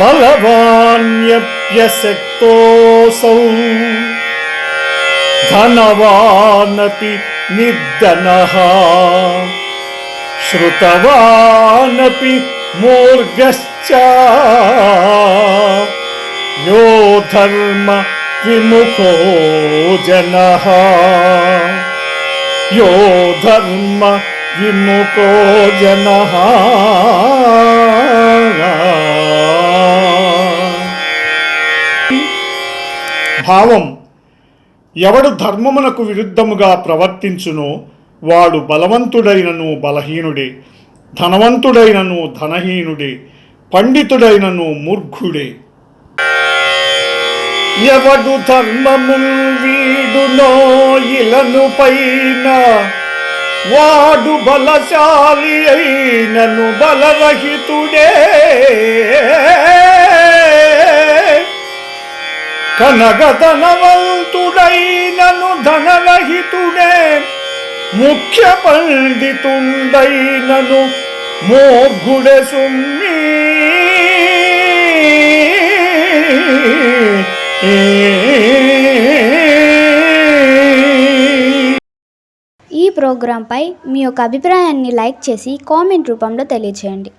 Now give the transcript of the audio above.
बलवान्यप्यशक्तोऽसौ धनवानपि निर्धनः श्रुतवानपि मूर्गश्च। यो धर्म विमुखो जनः। यो धर्म विमुखो जनः। భావం ఎవడు ధర్మమునకు విరుద్ధముగా ప్రవర్తించునో వాడు బలవంతుడైనను బలహీనుడే ధనవంతుడైనను ధనహీనుడే పండితుడైనను మూర్ఖుడే. ఎవడు ధర్మము వీడునో ఇలను పైన వాడు బలశాలి అయినను బలరహితుడే. కనగధనవంతుడైనను ధనరహితుడే. ముఖ్య పండితుండైనను మోర్ఘుడే సుమ్మి. ఈ ప్రోగ్రాంపై మీ యొక్క అభిప్రాయాన్ని లైక్ చేసి కామెంట్ రూపంలో తెలియచేయండి.